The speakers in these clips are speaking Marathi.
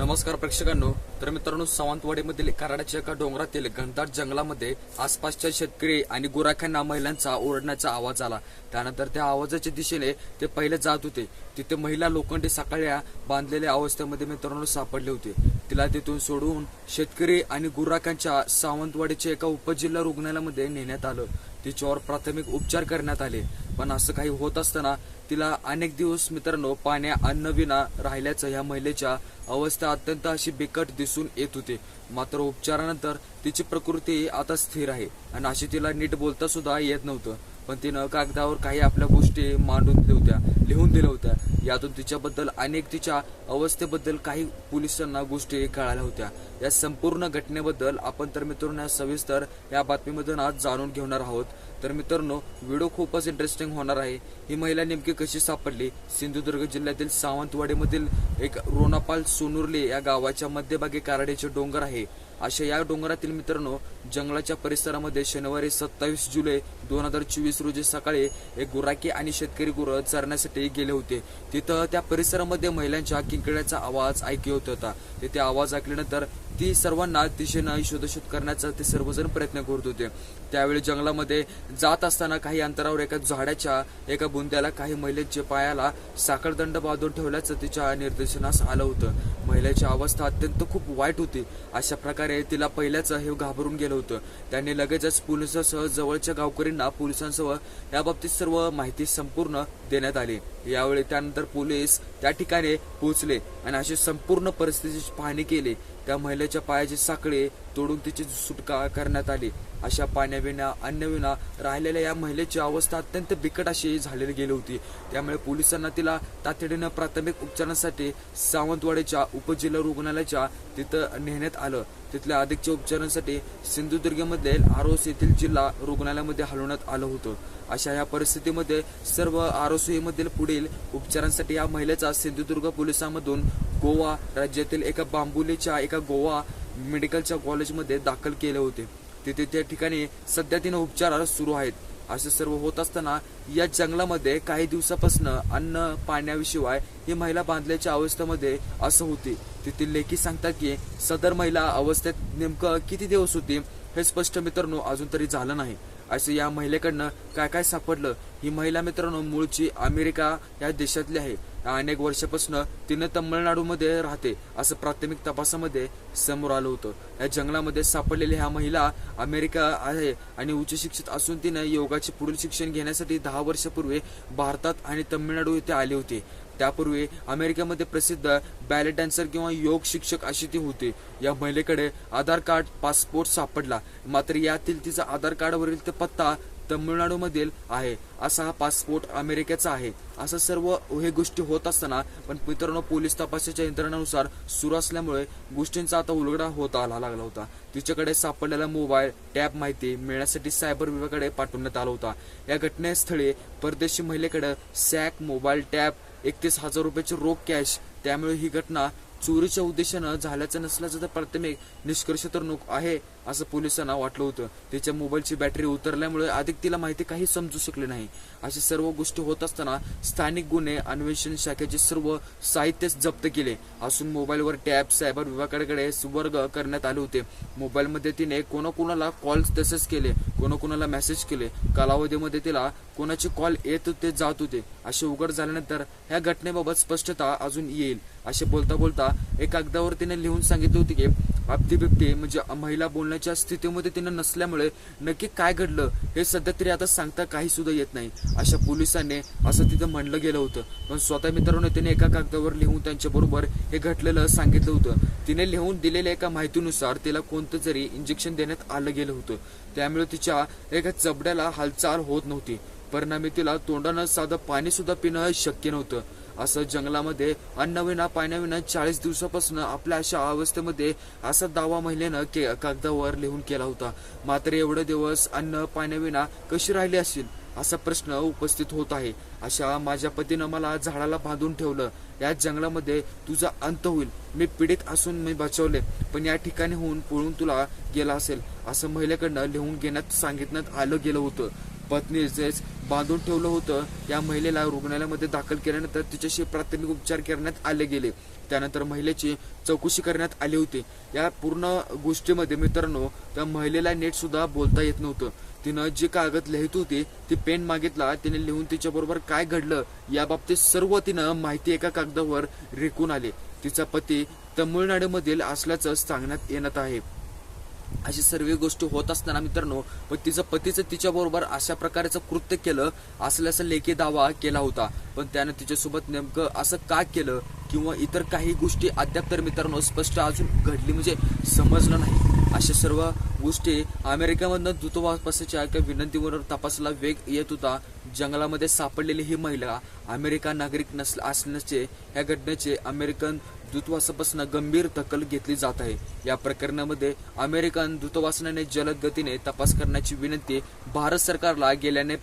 नमस्कार प्रेक्षकांनो. तर मित्रांनो सावंतवाडीमधील कराडाच्या एका डोंगरातील घनदाट जंगलामध्ये आसपासच्या शेतकरी आणि गुराख्यांना महिलांचा ओरडण्याचा आवाज आला. त्यानंतर त्या आवाजाच्या दिशेने ते पहिले जात होते. तिथे महिला लोखंडी सकाळ्या बांधलेल्या अवस्थेमध्ये मित्रांनो सापडले होते. तिला तिथून सोडून शेतकरी आणि गुराख्यांच्या सावंतवाडीच्या एका उपजिल्हा रुग्णालयामध्ये नेण्यात आलं. तिच्यावर प्राथमिक उपचार करण्यात आले. पण असं काही होत असताना तिला अनेक दिवस मित्रांनो पाण्या अन्नविना राहिल्याचं या महिलेच्या अवस्था अत्यंत अशी बिकट दिसून येत होती. मात्र उपचारानंतर तिची प्रकृती आता स्थिर आहे आणि अशी तिला नीट बोलता सुद्धा येत नव्हतं. पण तिनं कागदावर काही आपल्या गोष्टी मांडून दिल्या होत्या लिहून दिल्या होत्या. यातून तिच्याबद्दल अनेक तिच्या अवस्थेबद्दल काही पोलिसांना गोष्टी कळाल्या होत्या. या संपूर्ण घटनेबद्दल आपण तर मित्रांनो सविस्तर या बातमीमधून आज जाणून घेणार आहोत. तर मित्रांनो व्हिडिओ खूपच इंटरेस्टिंग होणार आहे. ही महिला नेमकी कशी सापडली? सिंधुदुर्ग जिल्ह्यातील सावंतवाडीमधील एक रोनापाल सोनुर्ले या गावाच्या मध्यभागी काराडेचे डोंगर आहे. अशा या डोंगरातील मित्रांनो जंगलाच्या परिसरामध्ये शनिवारी सत्तावीस जुलै दोन हजार चोवीस रोजी सकाळी एक गुराखी आणि शेतकरी गुरं चरण्यासाठी गेले होते. तिथं त्या परिसरामध्ये महिलांच्या किंकड्याचा आवाज ऐकू येत होता. तिथे आवाज ऐकल्यानंतर ती सर्वांना दिशेनं शोधशोध करण्याचा ते सर्वजण प्रयत्न करत होते. त्यावेळी जंगलामध्ये जात असताना काही अंतरावर एका झाडाच्या एका बुंद्याला काही महिलेच्या पायाला साखळदंड बांधून ठेवल्याचं तिच्या निर्देशनास आलं होतं. महिलेची अवस्था अत्यंत खूप वाईट होती. अशा प्रकारे तिला पहिल्याच हे घाबरून गेलं होतं. त्यांनी लगेचच पोलिसांसह जवळच्या गावकरींना पोलिसांसह याबाबतीत सर्व माहिती संपूर्ण देण्यात आली. यावेळी त्यानंतर पोलीस त्या ठिकाणी पोहोचले आणि अशी संपूर्ण परिस्थितीची पाहणी केली. त्या महिलेच्या पायाची साखळे तोडून तिची सुटका करण्यात आली. अशा पाण्याविना अन्नविना राहिलेल्या या महिलेची अवस्था अत्यंत बिकट अशी झालेली गेली होती. त्यामुळे पोलिसांना तिला तातडीनं प्राथमिक उपचारांसाठी सावंतवाडीच्या उपजिल्हा रुग्णालयाच्या तिथं नेण्यात आलं. तिथल्या अधिकच्या उपचारांसाठी सिंधुदुर्गमधील आरोस येथील जिल्हा रुग्णालयामध्ये हलवण्यात आलं होतं. अशा या परिस्थितीमध्ये सर्व आरोसीमधील पुढील उपचारांसाठी या महिलेचा सिंधुदुर्ग पोलिसांमधून गोवा राज्यातील एका बांबुलीच्या एका गोवा मेडिकलच्या कॉलेजमध्ये दाखल केले होते. तिथे त्या ठिकाणी सध्या तिनं उपचार सुरू आहेत. असं सर्व होत असताना या जंगलामध्ये काही दिवसापासून अन्न पाण्याशिवाय ही महिला बांधल्याच्या अवस्थेमध्ये असं होती. तेथील लेखी सांगतात की सदर महिला अवस्थेत नेमकं किती दिवस होती हे स्पष्ट मित्रांनो अजून तरी झालं नाही. असं या महिलेकडनं काय काय सापडलं? ही महिला मित्रांनो मूळची अमेरिका या देशातली आहे. अनेक वर्षापासून तिनं तमिळनाडूमध्ये राहते असं प्राथमिक तपासामध्ये समोर आलं होतं. या जंगलामध्ये सापडलेली ह्या महिला अमेरिका आहे आणि उच्च शिक्षित असून तिनं योगाचे पुढील शिक्षण घेण्यासाठी दहा वर्षापूर्वी भारतात आणि तमिळनाडू येथे आली होती. त्यापूर्वी अमेरिकेमध्ये प्रसिद्ध बॅले डान्सर किंवा योग शिक्षक अशी ती होती. या महिलेकडे आधार कार्ड पासपोर्ट सापडला. मात्र यातील तिचा आधार कार्डवरील ते पत्ता तमिळनाडूमधील आहे. असा हा पासपोर्ट अमेरिकेचा आहे. असं सर्व हे गोष्टी होत असताना पण मित्रांनो पोलीस तपासाच्या यंत्रणानुसार सुरू असल्यामुळे गोष्टींचा आता उलगडा होत आला लागला होता. तिच्याकडे सापडलेला मोबाईल टॅब माहिती मिळण्यासाठी सायबर विभागाकडे पाठवण्यात आला होता. या घटनेस्थळी परदेशी महिलेकडे सॅक मोबाईल टॅब एकतीस हजार रुपयाची रोख कॅश त्यामुळे ही घटना चोरीच्या उद्देशानं झाल्याचं नसल्याचं तर प्राथमिक निष्कर्ष तर आहे. असं पोलिसांना वाटलं होतं. तिच्या मोबाईलची बॅटरी उतरल्यामुळे अधिक तिला माहिती काही समजू शकले नाही. अशा सर्व गोष्टी होत असताना स्थानिक गुन्हे अन्वेषण शाखेचे सर्व साहित्य जप्त केले. असून मोबाईलवर टॅब सायबर विभागाकडे सुवर्ग करण्यात आले होते. मोबाईलमध्ये तिने कोणाकोणाला कॉल तसेच केले कोणाकोणाला मेसेज केले. कालावधीमध्ये तिला कोणाचे कॉल येत होते जात होते. असे उघड झाल्यानंतर ह्या घटनेबाबत स्पष्टता अजून येईल. असे बोलता बोलता एक कागदावर तिने लिहून सांगितले होते की अब्दी म्हणजे महिला बोलण्याच्या स्थितीमध्ये तिनं नसल्यामुळे नक्की काय घडलं हे सध्या तरी आता सांगता काही सुद्धा येत नाही. अशा पोलिसांनी असं तिथं म्हणलं गेलं होतं. पण स्वतः मित्रांनो तिने एका कागदावर लिहून त्यांच्या बरोबर हे घडलेलं सांगितलं होतं. तिने लिहून दिलेल्या एका माहितीनुसार तिला कोणतं जरी इंजेक्शन देण्यात आलं गेलं होतं. त्यामुळे तिच्या एका जबड्याला हालचाल होत नव्हती. परिणामी तिला तोंडानं साधं पाणी सुद्धा पिणं शक्य नव्हतं. असं जंगलामध्ये अन्नविना पाण्याविना चाळीस दिवसापासून आपल्या अशा अवस्थेमध्ये असा दावा महिलेनं के कागदावर लिहून केला होता. मात्र एवढे दिवस अन्न पाण्याविना कशी राहिली असेल असा प्रश्न उपस्थित होत आहे. अशा माझ्या पतीनं मला झाडाला बांधून ठेवलं. या जंगलामध्ये तुझा अंत होईल. मी पीडित असून मी बचावले. पण या ठिकाणी होऊन पळून तुला गेला असेल असं महिलेकडनं लिहून घेण्यात सांगितण्यात आलं गेलं होतं. पत्नीचेच बांधून ठेवलं होतं. या महिलेला रुग्णालयामध्ये दाखल केल्यानंतर तिच्याशी प्राथमिक उपचार करण्यात आले गेले. त्यानंतर महिलेची चौकशी करण्यात आली होती. या पूर्ण गोष्टीमध्ये मित्रांनो त्या महिलेला नीट सुद्धा बोलता येत नव्हतं. तिनं जे कागद लिहित होती ती पेन मागितला. तिने लिहून तिच्याबरोबर काय घडलं याबाबतीत सर्व तिनं माहिती एका कागदावर रेकून आले. तिचा पती तमिळनाडूमधील असल्याचं सांगण्यात येण्यात आहे. अशी सर्व गोष्टी होत असताना मित्रांनो पण तिचं पतीचं तिच्याबरोबर अशा प्रकारचं कृत्य केलं असल्याचा लेखी दावा केला होता. पण त्यानं तिच्यासोबत नेमकं असं का केलं किंवा इतर काही गोष्टी अद्याप तर मित्रांनो स्पष्ट अजून घडली म्हणजे समजलं नाही. अशा सर्व गोष्टी अमेरिकेमधनं दूतावासाच्या एका विनंतीवर तपासाला वेग येत होता. जंगलामध्ये सापडलेली ही महिला अमेरिका नागरिक नस असण्याचे या घटनेचे अमेरिकन दूतावासापासून गंभीर दखल घेतली जात आहे. या प्रकरणामध्ये अमेरिकन दूतावासाने जलद गतीने तपास करण्याची विनंती भारत सरकारला गेल्याने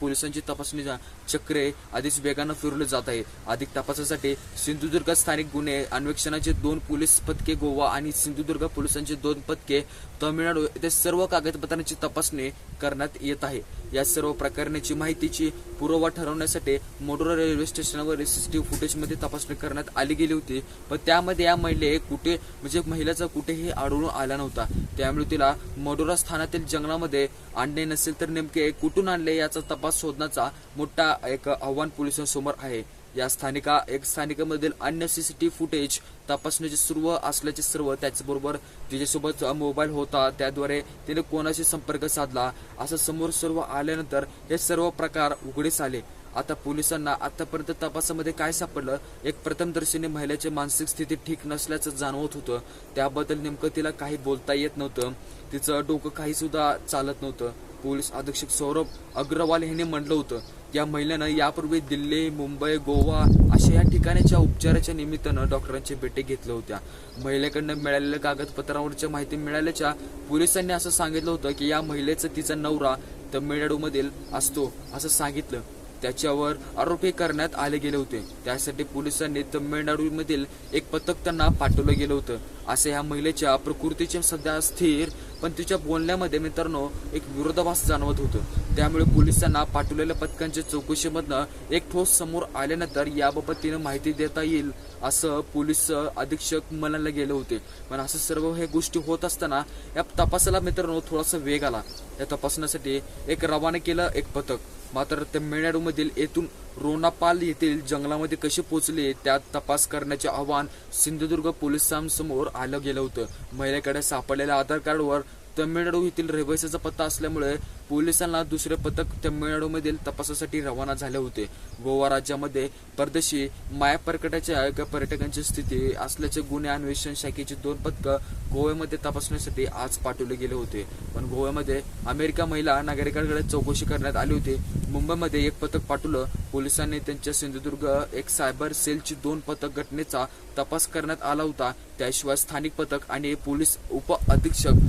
पोलिसांची तपासणी चक्रे आधीच वेगानं फिरवले जात आहे. अधिक तपासासाठी सिंधुदुर्ग स्थानिक गुन्हे अन्वेषणाचे दोन पोलीस पथके गोवा आणि सिंधुदुर्ग पोलिसांचे दोन पथके तमिळनाडू येथे सर्व कागदपत्रांची तपासणी करण्यात येत आहे. या सर्व प्रकरणाची माहितीची पुरावा ठरवण्यासाठी मोटोरा रेल्वे स्टेशनवर सीसीटीव्ही फुटेजमध्ये तपासणी करण्यात आली गेली होती. पण त्यामध्ये या महिले कुठे म्हणजे महिलेचा कुठेही आढळून आला नव्हता. त्यामुळे तिला मडोरा स्थानातील जंगलामध्ये आणले नसेल तर नेमके कुठून आणले याचा तपास शोधण्याचा मोठा एक आव्हान पोलिसांसमोर आहे. या स्थानिका एक स्थानिकामधील अन्य सीसीटीव्ही फुटेज तपासण्याचे सुरू असल्याचे सर्व त्याचबरोबर तिच्यासोबत मोबाईल होता. त्याद्वारे तिने कोणाशी संपर्क साधला? असं समोर सर्व आल्यानंतर हे सर्व प्रकार उघडीस आले. आता पोलिसांना आतापर्यंत तपासामध्ये काय सापडलं? एक प्रथमदर्शीने महिलेची मानसिक स्थिती ठीक नसल्याचं जाणवत होतं. त्याबद्दल नेमकं तिला काही बोलता येत नव्हतं. तिचं डोकं काही सुद्धा चालत नव्हतं. पोलीस अधीक्षक सौरभ अग्रवाल यांनी म्हटलं होतं या महिलेनं यापूर्वी दिल्ली मुंबई गोवा अशा या ठिकाणाच्या उपचाराच्या निमित्तानं डॉक्टरांची भेटी घेतल्या होत्या. महिलेकडनं मिळालेल्या कागदपत्रांवरच्या माहिती मिळाल्याच्या पोलिसांनी असं सांगितलं होतं की या महिलेचं तिचा नवरा तमिळनाडूमधील असतो असं सांगितलं. त्याच्यावर आरोपी करण्यात आले गेले होते. त्यासाठी पोलिसांनी तमिळनाडूमधील एक पथक त्यांना पाठवलं गेलं होतं. असे ह्या महिलेच्या प्रकृतीचे सध्या स्थिर पण तिच्या बोलण्यामध्ये मित्रांनो एक विरोधाभास जाणवत होतं. त्यामुळे पोलिसांना पाठवलेल्या पथकांच्या चौकशीमधनं एक ठोस समोर आल्यानंतर याबाबत तिनं माहिती देता येईल असं पोलीस अधीक्षक म्हणायला गेले होते. पण असं सर्व हे गोष्टी होत असताना या तपासाला मित्रांनो थोडासा वेग आला. या तपासण्यासाठी एक रवाना केलं एक पथक. मात्र तमिळनाडूमधील येथून रोनापाल येथील जंगलामध्ये कसे पोहोचले त्यात तपास करण्याचे आव्हान सिंधुदुर्ग पोलिसांसमोर आलं गेलं होतं. महिलेकडे सापडलेल्या आधार कार्डवर तमिळनाडू येथील रहिवासीचा पत्ता असल्यामुळे पोलिसांना दुसरे पथक तमिळनाडूमधील तपासासाठी रवाना झाले होते. गोवा राज्यामध्ये परदेशी माया परकटाच्या एका पर्यटकांची स्थिती असल्याचे गुन्हे अन्वेषण शाखेची दोन पथकं गोव्यामध्ये तपासण्यासाठी आज पाठवले गेले होते. पण गोव्यामध्ये अमेरिका महिला नागरिकांकडे चौकशी करण्यात आली होती. मुंबईमध्ये एक पथक पाठवलं. पोलिसांनी त्यांच्या सिंधुदुर्ग एक सायबर सेलची दोन पथक घटनेचा तपास करण्यात आला होता. त्याशिवाय स्थानिक पथक आणि पोलीस उप अधीक्षक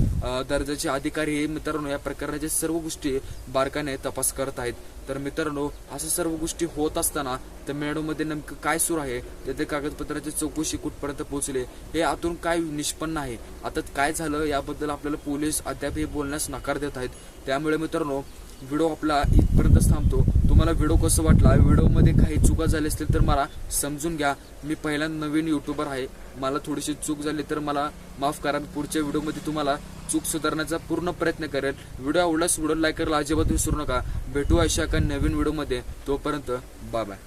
दर्जाचे अधिकारी हे मित्रांनो या प्रकरणाचे सर्व गोष्टी बारकाने तपास करत आहेत. तर मित्रांनो असं सर्व गोष्टी होत असताना तमिळनाडूमध्ये नेमकं काय सुरू आहे ते कागदपत्राची चौकशी कुठपर्यंत पोहोचले हे आतून काय निष्पन्न आहे? आता काय झालं याबद्दल आपल्याला पोलीस अद्याप हे बोलण्यास नकार देत आहेत. त्यामुळे मित्रांनो व्हिडिओ आपला इथपर्यंतच थांबतो. तुम्हाला व्हिडिओ कसं वाटला? व्हिडिओमध्ये काही चुका झाल्या असतील तर मला समजून घ्या. मी पहिल्यांदा नवीन युट्यूबर आहे. मला थोडीशी चूक झाली तर मला माफ करा. पुढच्या व्हिडिओमध्ये तुम्हाला चूक सुधारण्याचा पूर्ण प्रयत्न करेल. व्हिडिओ आवडल्यास व्हिडिओ लाईक करायला अजिबात विसरू नका. भेटू अशा एका नवीन व्हिडिओमध्ये तोपर्यंत बाय बाय